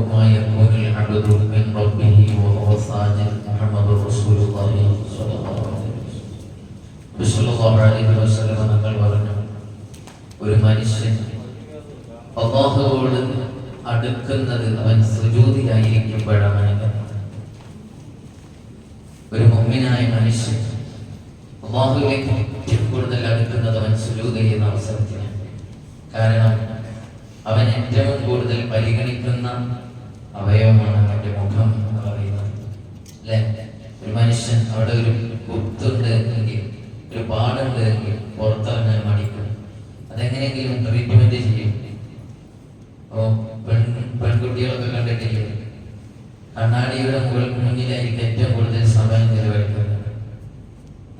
ما يكون العبد من ربه وهو ساجد محمد رسول الله صلى الله عليه وسلم صلى الله عليه وسلم തങ്ങൾ പറഞ്ഞു ഒരു മനുഷ്യൻ അള്ളാഹുവോട് അടുക്കുന്നത് അവൻ സുജൂതിലായിരിക്കുമ്പോഴാണ് ഒരു മുമ്മിനായ മനുഷ്യൻ അള്ളാഹുവിലേക്ക് ഏറ്റവും കൂടുതൽ അടുക്കുന്നത് അവൻ സുജൂത് ചെയ്യുന്ന അവസരത്തിലാണ് കാരണം അവൻ ഏറ്റവും കൂടുതൽ പരിഗണിക്കുന്ന അവയവമാണ് അവന്റെ മുഖം എന്ന് പറയുന്നത്. അല്ലെ? ഒരു മനുഷ്യൻ അവിടെ ഒരു കുത്തുണ്ട് എങ്കിൽ ഒരു പാടുണ്ട് എങ്കിൽ പുറത്തിറങ്ങാൻ മടിക്കും. അതെങ്ങനെയെങ്കിലും ട്രീറ്റ്മെന്റ് ചെയ്യും. ഓ പെൺ പെൺകുട്ടികളൊക്കെ കണ്ടിട്ടില്ലേ? കണ്ണാടിയുടെ മുകൾ മുന്നിലായിരിക്കും ഏറ്റവും കൂടുതൽ സമയം ചെലവഴിക്കുന്നത്.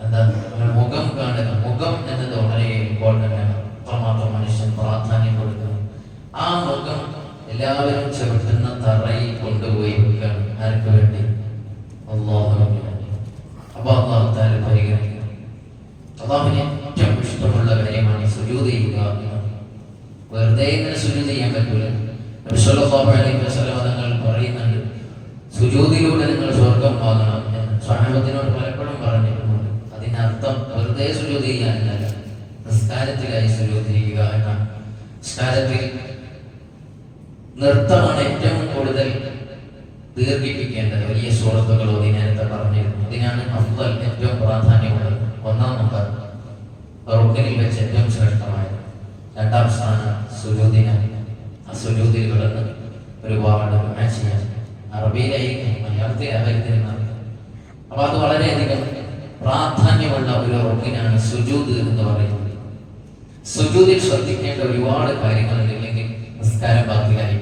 എന്താ? മുഖം കാണുക. മുഖം എന്നത് വളരെ ഇമ്പോർട്ടന്റ് ആണ്. അത്രമാത്രം മനുഷ്യൻ പ്രാധാന്യം കൊടുക്കുന്നു. ആ മുഖം എല്ലാവരും ചവിട്ടുന്ന തറയിൽ കൊണ്ടുപോയി വെക്കുകയാണ് ആർക്ക് വേണ്ടി അള്ളാഹുവിന് വേണ്ടി അപ്പൊ അള്ളാഹു താല പരിഗണിക്കണം അള്ളാഹുവിന് ഏറ്റവും ഇഷ്ടമുള്ള കാര്യമാണ് ഈ സുജൂത് ചെയ്യുക എന്നത്. വെറുതെ ഇങ്ങനെ സുജു ചെയ്യാൻ പറ്റൂല. തങ്ങൾ പറയുന്നുണ്ട് സുജൂതിലൂടെ നിങ്ങൾ സ്വർഗം വാങ്ങണം എന്ന്. സ്വഹാബത്തിനോട് പലപ്പോഴും പറഞ്ഞിട്ടുണ്ട്. അതിനർത്ഥം വെറുതെ സുജൂതി ചെയ്യാനല്ല. നിസ്കാരത്തിലായി സുജൂത് ചെയ്യുക എന്നാണ്. നിസ്കാരത്തിൽ നൃത്തമാണ് ഏറ്റവും കൂടുതൽ ദീർഘിപ്പിക്കേണ്ടത്. വലിയ സുഹൃത്തുക്കൾ നേരത്തെ പറഞ്ഞിരുന്നു. അതിനാണ് അഫ്ദൽ ഏറ്റവും പ്രാധാന്യമുള്ളത്. ഒന്നാം നമ്പർ റുക്കനിൽ വെച്ച് ഏറ്റവും ശ്രേഷ്ഠമായത്. രണ്ടാം സ്ഥാനം സുജൂദിനാണ് ആ സുജൂദിൽ കിടന്ന് ഒരുപാട് ദുആ ചെയ്യാൻ അറബിയിലായിരിക്കും അവരുന്ന അപ്പൊ അത് വളരെയധികം പ്രാധാന്യമുള്ള ഒരു റൊക്കിനാണ് സുജൂദ് എന്ന് പറയുന്നത്. സുജൂദിൽ ശ്രദ്ധിക്കേണ്ട ഒരുപാട് കാര്യങ്ങളുണ്ട് ഇല്ലെങ്കിൽ നിസ്കാരം ബാക്കിയായി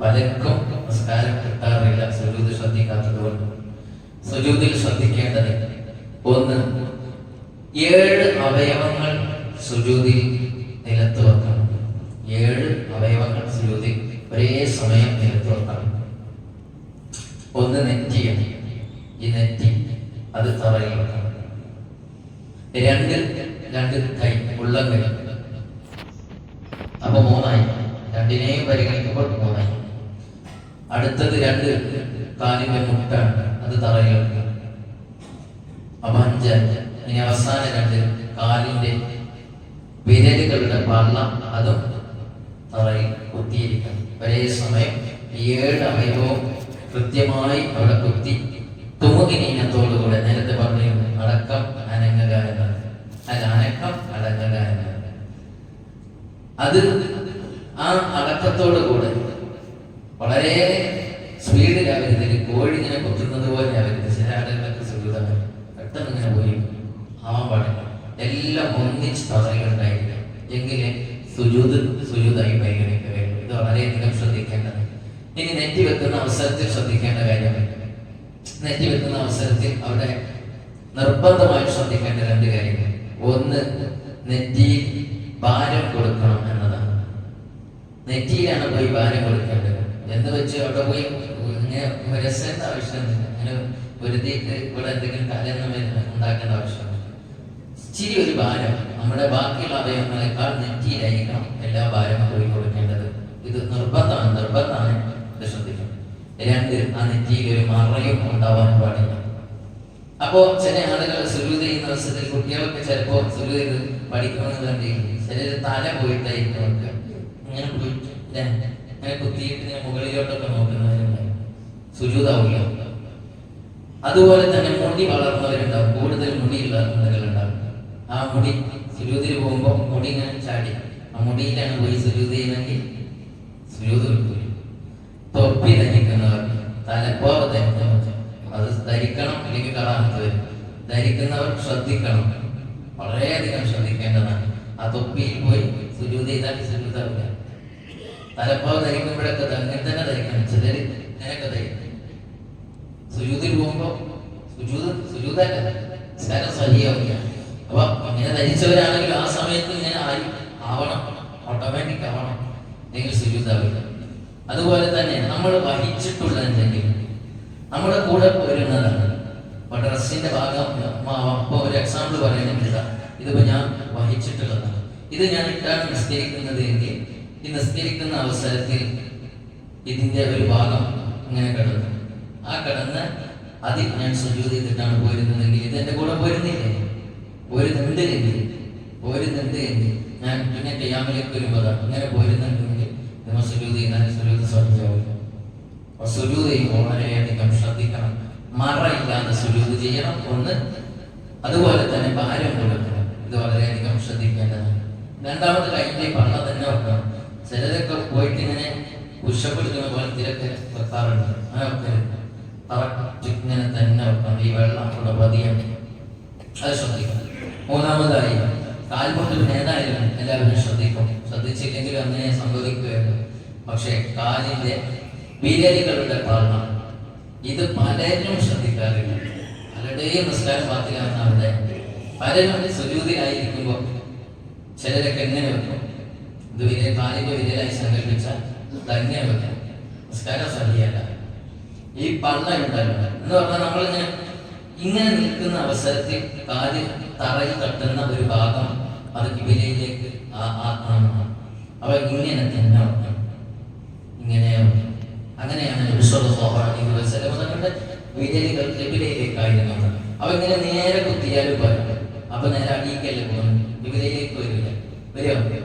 പലർക്കും നിസ്കാരം കിട്ടാറില്ല സുജൂദ് ശ്രദ്ധിക്കാത്തത് കൊണ്ട് സുജൂദിൽ ശ്രദ്ധിക്കേണ്ടത് ഒന്ന് ഏഴ് അവയവങ്ങൾ സുജൂദിൽ നിലത്ത് വെക്കണം ഏഴ് അവയവങ്ങൾ സുജൂദിൽ ഒരേ സമയം നിലത്ത് വെക്കണം ഒന്ന് നെറ്റിയാണ് ഈ നെറ്റി അത് തറയിൽ വെക്കണം രണ്ട് രണ്ട് കൈ ഉള്ളം കൈ അപ്പൊ മൂന്നായി. രണ്ടിനെയും പരിഗണിക്കുമ്പോൾ മൂന്നായി. അടുത്തത് രണ്ട് കാലിന്റെ മുട്ടാണ്. അത് വെക്കുക അപ്പൊ അഞ്ച്. ഇനി അവസാന രണ്ട് കാലിന്റെ വിരലുകളുടെ വള്ളം അതും തറയിൽ കുത്തിയിരിക്കണം ഒരേ സമയം ഏഴ് അവയവവും കൃത്യമായി അവിടെ കുത്തി. തുമുകിനീനത്തോടുകൂടെ നേരത്തെ പറഞ്ഞിരുന്നു അടക്കം അനങ്ങുക അല്ല അനക്കം അടങ്ങുക അത് ആ അടക്കത്തോടു കൂടെ വളരെ സ്പീഡിൽ അവരുന്നത് കോഴി ഇങ്ങനെ കൊത്തുന്നത് പോലെ അവരുന്നത് ചില ആളുകളൊക്കെ സുഖിതമായി പെട്ടെന്ന് ഇങ്ങനെ പോയി ആ പാടില്ല. എല്ലാം ഒന്നിച്ച് തറയുണ്ടായില്ല എങ്കിലേ സുജൂത് സുജൂതായി പരിഗണിക്കുകയുള്ളൂ ഇത് വളരെയധികം ശ്രദ്ധിക്കേണ്ടത്. ഇനി നെറ്റി വെക്കുന്ന അവസരത്തിൽ ശ്രദ്ധിക്കേണ്ട കാര്യം നെറ്റി വെക്കുന്ന അവസരത്തിൽ അവിടെ നിർബന്ധമായും ശ്രദ്ധിക്കേണ്ട രണ്ട് കാര്യങ്ങൾ. ഒന്ന് നെറ്റിയിൽ ഭാരം കൊടുക്കണം എന്നതാണ്. നെറ്റിയിലാണ് പോയി ഭാരം കൊടുക്കേണ്ടത്. എന്ന് വെച്ച് അവിടെ പോയി രസേണ്ട ആവശ്യമൊന്നുമില്ല. അങ്ങനെ ഒരുതിയിട്ട് ഇവിടെ എന്തെങ്കിലും കലയൊന്നും ഉണ്ടാക്കേണ്ട ആവശ്യമില്ല ഇച്ചിരി ഒരു ഭാരം. നമ്മുടെ ബാക്കിയുള്ള അവയവങ്ങളെക്കാൾ നെറ്റിയിലായിരിക്കണം എല്ലാ ഭാരം പോയി കൊടുക്കേണ്ടത്. ഇത് നിർബന്ധമാണ്. നിർബന്ധമാണ്. ശ്രദ്ധിക്കണം. രണ്ട് ആ നെറ്റിയിൽ ഒരു മറയും ഉണ്ടാവാൻ പാടില്ല. അപ്പോ ചില ആളുകൾ സുരൂത് ചെയ്യുന്ന അവസരത്തിൽ കുട്ടികളൊക്കെ ചിലപ്പോ സുരൂത് പഠിക്കണമെന്ന് കണ്ടിരിക്കും ചിലര് തല പോയിട്ടായിരിക്കും ഒക്കെ ഇങ്ങനെ പോയിട്ട്? ഇങ്ങനെ കുത്തിയിട്ട് ഇങ്ങനെ മുകളിലോട്ടൊക്കെ നോക്കുന്നവരുണ്ടാവും സുരൂതാവില്ല അതുപോലെ തന്നെ മുടി വളർന്നവരുണ്ടാവും. കൂടുതൽ മുടിയുള്ള ആളുകളുണ്ടാവും ആ മുടി സുരൂതിൽ പോകുമ്പോൾ മുടി ഇങ്ങനെ ചാടി. ആ മുടിയിലാണ് പോയി സുരൂത് ചെയ്യുന്നെങ്കിൽ കിട്ടൂല. തൊപ്പി ധരിക്കുന്നവർ തലപ്പാവ് ധരിക്കുന്നവർ. അത് ധരിക്കണം അല്ലെങ്കിൽ കറാമത്ത് വരും ധരിക്കുന്നവർ ശ്രദ്ധിക്കണം. വളരെയധികം ശ്രദ്ധിക്കേണ്ടതാണ്. ആ തൊപ്പിയിൽ പോയി സുജൂത് ചെയ്താൽ സുജൂതാവില്ല തലപ്പാവ് ധരിക്കുമ്പോഴൊക്കെ അങ്ങനെ തന്നെ ധരിക്കണം. ചിലർ ഇങ്ങനെയൊക്കെ ധരിക്കും. സുജൂതിൽ പോകുമ്പോൾ സുജൂത് സുജൂതല്ല. സ്ഥലം സഹിയാവില്ല അപ്പൊ ഇങ്ങനെ ധരിച്ചവരാണെങ്കിൽ ആ സമയത്ത് ഇങ്ങനെ ആയി ആവണം. ഓട്ടോമാറ്റിക് ആവണം. അല്ലെങ്കിൽ സുജൂതാവില്ല അതുപോലെ തന്നെ നമ്മൾ വഹിച്ചിട്ടുള്ള എന്തെങ്കിലും. നമ്മുടെ കൂടെ വരുന്നതാണ് അപ്പൊ ഭാഗം അപ്പൊ ഒരു എക്സാമ്പിൾ പറയുന്നില്ല ഇതിപ്പോ ഞാൻ വഹിച്ചിട്ടുള്ളതാണ്. ഇത് ഞാൻ ഇട്ടാണ് നിസ്കരിക്കുന്നത് എങ്കിൽ ഈ നിസ്കരിക്കുന്ന അവസരത്തിൽ ഇതിന്റെ ഒരു ഭാഗം ഇങ്ങനെ കിടന്നു. ആ കിടന്ന് അതിൽ ഞാൻ സുജൂത് ചെയ്തിട്ടാണ് പോരുന്നതെങ്കിൽ ഇത് എന്റെ കൂടെ പോരുന്നില്ലേ? പോരുന്നുണ്ട് എങ്കിൽ പോരുന്നുണ്ട് എങ്കിൽ ഞാൻ പിന്നെ ചെയ്യാമലേക്ക് വരുമ്പോൾ ഇങ്ങനെ പോരുന്നുണ്ടെങ്കിൽ നമ്മൾ സുജൂത് ചെയ്താൽ സുജൂത് സുജൂത് ചെയ്യുമ്പോൾ വളരെയധികം ശ്രദ്ധിക്കണം. മറയില്ലാതെ സുജൂത് ചെയ്യണം ഒന്ന്. അതുപോലെ തന്നെ ഭാരം കൊടുക്കണം ഇത് വളരെയധികം ശ്രദ്ധിക്കേണ്ടതാണ്. രണ്ടാമത് കൈന്റെ പള്ള തന്നെ വെക്കണം. ചിലരൊക്കെ പോയിട്ട് ഇങ്ങനെ ഉഷപ്പെടുത്തുന്ന പോലെ തിരക്ക് വെക്കാറുണ്ട്. അങ്ങനെ വെക്കരുത് ഇങ്ങനെ തന്നെ വെക്കണം. ഈ വെള്ളം അവിടെ പതിയാണ് അത് ശ്രദ്ധിക്കണം. മൂന്നാമതായി കാൽമുട്ട് ഏതായാലും എല്ലാവരും ശ്രദ്ധിക്കും. ശ്രദ്ധിച്ചില്ലെങ്കിലും അങ്ങനെ സംഭവിക്കുകയുള്ളൂ. പക്ഷേ കാലിന്റെ വിരലുകളുടെ പാർണം ഇത് പലരും ശ്രദ്ധിക്കാറില്ല പലരുടെയും നിസ്കാരം പാത്തിലാണ് അവിടെ. പലരും സുജൂതിലായിരിക്കുമ്പോൾ ചിലരൊക്കെ എങ്ങനെ വെക്കും? ഇത് വിരൽ കാലിക വിരലായി സങ്കല്പിച്ചാൽ തന്നെ വെക്കാം. നിസ്കാരം സഹിയല്ല ഈ പള്ള ഉണ്ടല്ലോ എന്ന് പറഞ്ഞാൽ നമ്മളിങ്ങനെ ഇങ്ങനെ നിൽക്കുന്ന അവസരത്തിൽ കാൽ തറയിൽ തട്ടുന്ന ഒരു ഭാഗം അത് കിബിലയിലേക്ക് ആക്കണം അവ ഇങ്ങനെ തന്നെ തങ്ങളുടെ വിരലുകൾ കിബിലയിലേക്കായിരുന്നു അവ ഇങ്ങനെ നേരെ കുത്തിയാലും പോലും അപ്പൊ നേരെ അടിയിക്കല്ലേ പോകുന്നു കിബിലയിലേക്ക് വരില്ല. വരുമോ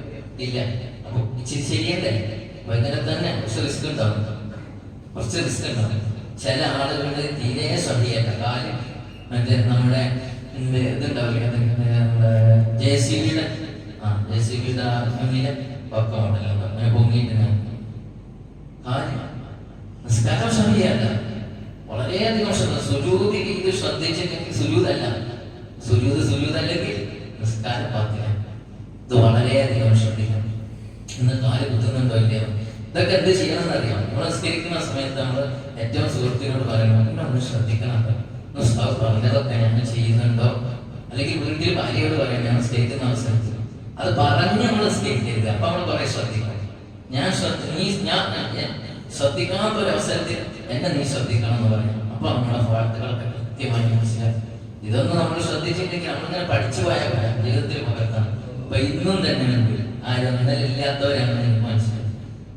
ഇല്ല. അപ്പൊ ഇച്ചിരി ശരിയല്ലേ? അപ്പൊ ഇങ്ങനെ തന്നെ കുറച്ച് റിസ്ക് ഉണ്ടാവും. കുറച്ച് റിസ്ക് ഉണ്ടാവും. ചില ആളുകളുടെ തീരെ ശ്രദ്ധയല്ല കാര്യം മറ്റേ നമ്മുടെ ഇതുണ്ടാവില്ലേ? ജെ സി ബിയുടെ ആ ജെ സി ബിയുടെ മുന്നിലെ പക്ക മോഡലുണ്ട് അങ്ങനെ പൊങ്ങിയിട്ട് ഞാൻ കാര്യം നിസ്കാരം ശ്രദ്ധയല്ല വളരെയധികം ശ്രദ്ധ സുജൂതിൽ ഇത് ശ്രദ്ധിച്ചില്ലെങ്കിൽ സുജൂതല്ല സുജൂതല്ലെങ്കിൽ നിസ്കാരം പാത്തില്ല ഇത് വളരെയധികം ശ്രദ്ധിക്കണം. ഇന്ന് കാൽ കുത്തുന്നുണ്ടോ ഇല്ലയോ? ഇതൊക്കെ എന്ത് ചെയ്യണം അറിയാം നമ്മൾ നിസ്കരിക്കുന്ന സമയത്ത് നമ്മൾ ഏറ്റവും സുഹൃത്തിനോട് പറയണം പിന്നെ ഒന്ന് ശ്രദ്ധിക്കണം ഒന്ന് ഉസ്താദ് പറഞ്ഞതൊക്കെ ഞാൻ ചെയ്യുന്നുണ്ടോ? അല്ലെങ്കിൽ വീട്ടിൽ ഭാര്യയോട് പറയാം ഞാൻ നിസ്കരിക്കുന്ന അവസരത്തിൽ. അത് പറഞ്ഞ് നമ്മൾ നിസ്കരിക്കരുത്. അപ്പൊ നമ്മൾ കുറെ ശ്രദ്ധിക്കണം. ഞാൻ നീ ഞാൻ ശ്രദ്ധിക്കാത്ത ഒരു അവസരത്തിൽ എന്നെ നീ ശ്രദ്ധിക്കണം എന്ന് പറയും അപ്പൊ നമ്മളെ വാർത്തകളൊക്കെ കൃത്യമായി മനസ്സിലാക്കും. ഇതൊന്നും നമ്മൾ ശ്രദ്ധിച്ചില്ലെങ്കിൽ നമ്മളിങ്ങനെ പഠിച്ചു പോയ പോരാ. ജീവിതത്തിൽ പകർത്താം അപ്പൊ ഇന്നും തന്നെ ഉണ്ട് ആ ഇന്നലെ ഇല്ലാത്തവരാണ് എനിക്ക് മനസ്സിലായത്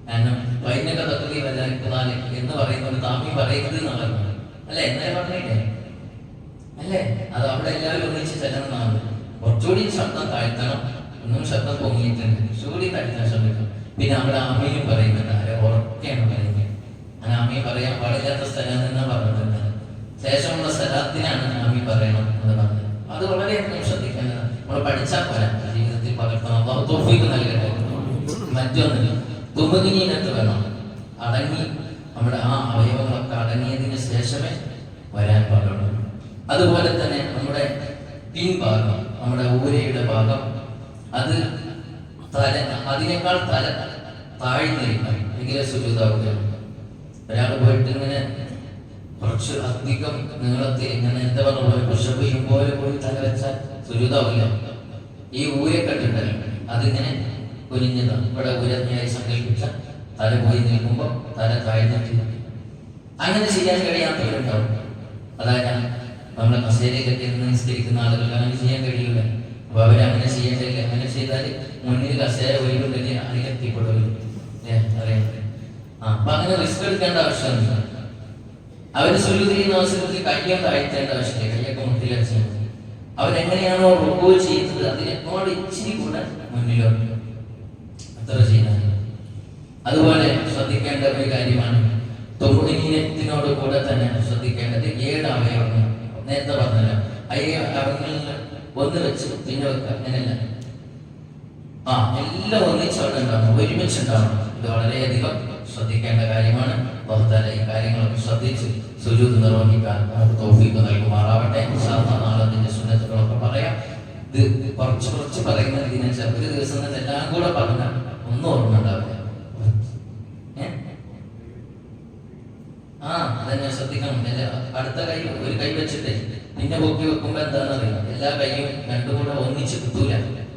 കാരണം വൈദ്യക തത്വി വല്ലാതെ എന്ന് പറയുന്നത് താമി പറയരുത് എന്നുള്ളത് അല്ലെ? എന്നാലും പറഞ്ഞില്ലേ? അല്ലേ? അത് അവിടെ എല്ലാവരും ഒന്നിച്ച് ചെല്ലണമെന്നാണ് കുറച്ചുകൂടി ശബ്ദം താഴ്ത്തണം. ഒന്നും ശബ്ദം പൊങ്ങിയിട്ടുണ്ട് കുറച്ചുകൂടി താഴ്ത്താൻ ശ്രമിക്കണം. പിന്നെ അവിടെ അമ്മയും പറയുന്നുണ്ട്. ആരെ? ഉറക്കെയാണ് പറയുന്നത്. അങ്ങനെ അമ്മയും പറയാൻ പാടില്ലാത്ത സ്ഥലം എന്നാ പറഞ്ഞിട്ടുണ്ട് ശേഷമുള്ള സ്ഥലത്തിനാണ് ആമി പറയണം എന്ന് പറഞ്ഞത്. അത് വളരെയധികം ശ്രദ്ധിക്കേണ്ടതാണ് നമ്മൾ പഠിച്ചാൽ പോരാ. ജീവിതത്തിൽ പകർത്തണം. അള്ളാഹു തൗഫീഖ് നൽകട്ടെ. മറ്റൊന്നില്ല തുമുകിനീനത്ത് വേണം. അടങ്ങി നമ്മുടെ ആ അവയവങ്ങളൊക്കെ അടങ്ങിയതിന് ശേഷമേ വരാൻ പാടുള്ളൂ. അതുപോലെ തന്നെ നമ്മുടെ പിൻഭാഗം നമ്മുടെ ഊരയുടെ ഭാഗം അത് തല അതിനേക്കാൾ തല താഴ്ന്നിരിക്കണം എങ്കിലേ സുരൂതാവുകയാണ് ഒരാൾ പോയിട്ട് ഇങ്ങനെ കുറച്ച് അധികം നീളത്തിൽ ഇങ്ങനെ എന്താ പുഷപ്പ് ചെയ്യും പോലെ പോയി തല വെച്ചാൽ സുരൂതാവില്ല. ഈ ഊരക്കെട്ടുണ്ടല്ലോ അതിങ്ങനെ കുനിഞ്ഞതാണ് ഇവിടെ ഊരജ്ഞയായി സങ്കല്പിച്ച തല പോയി നിൽക്കുമ്പോൾ തല താഴ്ന്നിട്ട് അങ്ങനെ ചെയ്യാൻ കഴിയാത്തവരുണ്ടാവും. അതായത് നമ്മളെ കസേരയിലൊക്കെ ഇരുന്ന് നിസ്കരിക്കുന്ന ആളുകൾക്ക് അങ്ങനെ ചെയ്യാൻ കഴിയില്ല അപ്പൊ അവരങ്ങനെ അങ്ങനെ കഴിയില്ല. അങ്ങനെ ചെയ്താൽ മുന്നിൽ കസേര ഒഴിവുണ്ടെങ്കിൽ അതിലെത്തിപ്പെടുമല്ലോ ഏ അറിയാം. അപ്പൊ അങ്ങനെ റിസ്ക് എടുക്കേണ്ട ആവശ്യമൊന്നുമില്ല. അവർ സുരുതിരിയുന്ന അവസരത്തിൽ കയ്യം താഴ്ത്തേണ്ട ആവശ്യമില്ല. കയ്യൊക്കെ മുട്ടിലടിച്ചു അവരെങ്ങനെയാണോ റുക്കോ ചെയ്യുന്നത് അതിനേക്കാൾ ഇച്ചിരി കൂടെ മുന്നിലോട്ട് അത്ര ചെയ്താൽ അതുപോലെ ശ്രദ്ധിക്കേണ്ട ഒരു കാര്യമാണ് തൊഴിലിനത്തിനോട് കൂടെ തന്നെ ശ്രദ്ധിക്കേണ്ടത് ഏഴ് അവയവങ്ങൾ. നേരത്തെ പറഞ്ഞല്ലോ അയ്യ അവയവങ്ങളിൽ ഒന്ന് വെച്ച് പിന്നെ വെക്കുക. അങ്ങനെയല്ല. ആ എല്ലാം ഒന്നിച്ചവിടെ ഉണ്ടാവണം. ഒരുമിച്ചുണ്ടാവണം ഇത് വളരെയധികം ശ്രദ്ധിക്കേണ്ട കാര്യമാണ്. ബഹുത്താല ഈ കാര്യങ്ങളൊക്കെ ശ്രദ്ധിച്ച് സുജൂത് നിർവഹിക്കാൻ നമുക്ക് തോഫീക്ക് നൽകുമാറാവട്ടെ. ഇൻഷാ അല്ലാഹ് നാളെ അതിന്റെ സുന്നത്തുകളൊക്കെ പറയാം. ഇത് കുറച്ച് കുറച്ച് പറയുന്നത് ഇതിനെ ഒരു ദിവസം തന്നെ എല്ലാം കൂടെ പറഞ്ഞാൽ ഒന്നും ഓർമ്മ ഉണ്ടാവില്ല. ആ അതന്നെ ശ്രദ്ധിക്കണം. അടുത്ത കൈ ഒരു കൈ വെച്ചിട്ട് നിന്നെ പൊക്കി വെക്കുമ്പോ എന്താണെന്ന് അറിയാം എല്ലാ കൈയും രണ്ടും കൂടെ ഒന്നിച്ച് കിട്ടൂല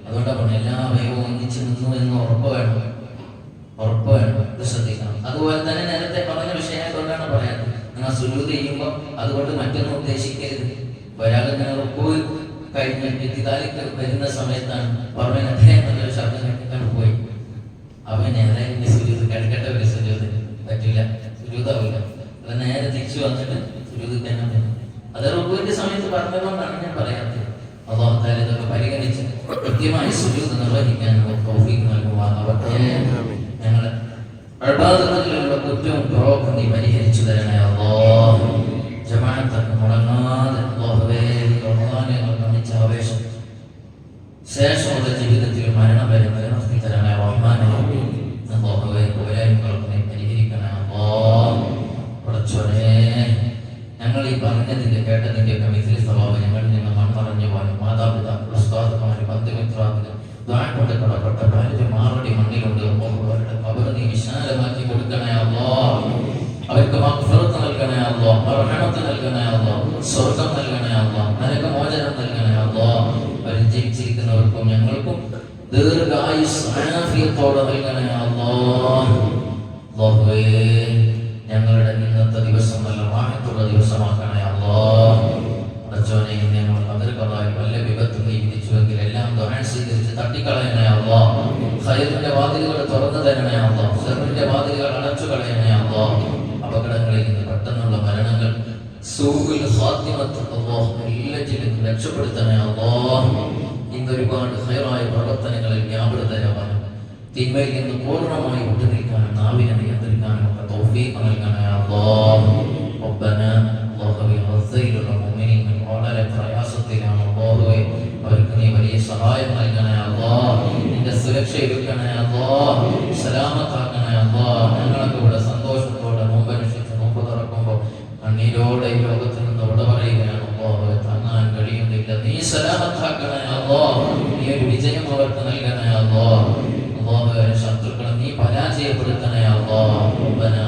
അതുകൊണ്ടാണ് എല്ലാ കൈയും ഒന്നിച്ച് നിന്നു എന്ന് ഉറപ്പ് വേണം. ഉറപ്പ് വേണം. ഇത് ശ്രദ്ധിക്കണം. അതുപോലെ തന്നെ നേരത്തെ പറഞ്ഞ വിഷയങ്ങളെ കൊണ്ടാണ് പറയാറ് നിങ്ങൾ സുലൂത് ചെയ്യുമ്പോൾ അതുകൊണ്ട് മറ്റൊന്നും ഉദ്ദേശിക്കരുത്. ഒരാൾ ഇങ്ങനെ പോയി കഴിഞ്ഞ് എത്തിക്കാലിക്ക് വരുന്ന സമയത്താണ് പറഞ്ഞ അദ്ദേഹം നല്ലൊരു ശബ്ദം കേട്ടിട്ടാണ് പോയി. അവൻ നേരെ എന്നെ സുരൂത് കിടക്കട്ടെ ഒരു സുരൂത് പറ്റില്ല. സുജൂതാവില്ല നേരെ തിരിച്ചു വന്നിട്ട് സുരൂത് തന്നെ. അത് റുബുവിന്റെ സമയത്ത് പറഞ്ഞതുകൊണ്ടാണ് ഞാൻ പറയാത്തത് അള്ളാഹു താല ഇതൊക്കെ പരിഗണിച്ച് കൃത്യമായി സുജൂത് നിർവഹിക്കാൻ നമുക്ക് തൗഫീഖ് നൽകുമാറാവട്ടെ ഞങ്ങളെ അഴബാദങ്ങളിലുള്ള കുറ്റവും കുറവും നീ തരണേ അള്ളാഹ് ജമാഅത്തൊക്കെ മുടങ്ങാതെ അള്ളാഹുവേ ഞങ്ങൾ ഗമിച്ച ആവേശം. ശേഷമുള്ള ജീവിതത്തിൽ മരണം വരെ നിലനിർത്തി തരണേ റഹ്മാനെ അള്ളാഹുവേ പോരായ്മകളൊക്കെ പരിഹരിക്കണേ അള്ളാഹ്. പടച്ചോനെ ഞങ്ങൾ ഈ പറഞ്ഞതിന്റെ കേട്ടതിന്റെ ഒക്കെ മിഥിലി സ്വഭാവം ഞങ്ങളിൽ നിന്ന് മൺമറഞ്ഞു പോയ മാതാപിതാക്കൾ ഉസ്താദുമാർ ബന്ധുമിത്രാദികൾ ദാൻ കൊണ്ട് കടപ്പെട്ട ഭാര്യ മാറടി മണ്ണിലുണ്ട്. അവരുടെ കബർ നീ വിശാലമാക്കി കൊടുക്കണേ അല്ലോ അവർക്ക് മഗ്ഫിറത്ത് നൽകണേ അല്ലോ റഹമത്ത് നൽകണേ അല്ലോ സ്വർഗം നൽകണേ അല്ലോ നരകമോചനം നൽകണേ അല്ലോ അവർ ജീവിച്ചിരിക്കുന്നവർക്കും ഞങ്ങൾക്കും ദീർഘായുസ് ആഫിയത്തോടെ നൽകണേ അല്ലോ അല്ലാഹുവേ ഞങ്ങളുടെ ഇന്നത്തെ ദിവസം നല്ല വാഹത്തുള്ള ദിവസമാക്കണേ അല്ലോ അടച്ചോനെ ഇന്ന് ഞങ്ങൾ അതിർകളായി വല്ല വിപത്തും വിധിച്ചുവെങ്കിൽ എല്ലാം ദുആ സ്വീകരിച്ച് തട്ടിക്കളയണേ അല്ലോ ഖൈറിന്റെ വാതിലുകൾ തുറന്നു തരണേ അല്ലോ സെറിന്റെ വാതിലുകൾ അടച്ചു കളയണേ അല്ലോ അപകടങ്ങളിൽ നിന്ന് പെട്ടെന്നുള്ള മരണങ്ങൾ ഹാത്തിമത്ത് അല്ലോ എല്ലാറ്റിലും രക്ഷപ്പെടുത്തണേ അല്ലോ നിന്ന് ഒരുപാട് ഹയറായ പ്രവർത്തനങ്ങളിൽ വ്യാപൃതരാവാൻ തിന്മയിൽ നിന്ന് പൂർണമായി വിട്ടുനിൽക്കാൻ നാവിനെ നിയന്ത്രിക്കാനും തൗഫീഖ് നൽകാൻ നൽകണേ റബ്ബന അല്ലാഹുവേ റസയിലുള്ള മുഅ്മിനീങ്ങൾ വളരെ പ്രയാസത്തിലാണ്. അല്ലാഹുവേ അവർക്ക് നീ വലിയ സഹായം നൽകണേ അല്ലാഹ്. നിന്റെ സുരക്ഷയൊരുക്കണേ അല്ലാഹ്. സലാമത്താക്കണേ അല്ലാഹ്. ഞങ്ങളൊക്കെ ഇവിടെ സന്തോഷത്തോടെ മുമ്പനുഷ്ഠിച്ച് നോമ്പ് തുറക്കുമ്പോൾ കണ്ണീരോടെ ഈ നിന്ന് ഇവിടെ പറയുകയാണ് അല്ലാഹുവേ. താങ്ങാൻ കഴിയുന്നില്ല. നീ സലാമത്താക്കണേ അവർക്ക് നൽകണേ അള്ളാഹ് അള്ളാഹ്. ശത്രുക്കളെ നീ പരാജയപ്പെടുത്തണേ അള്ളാഹ്.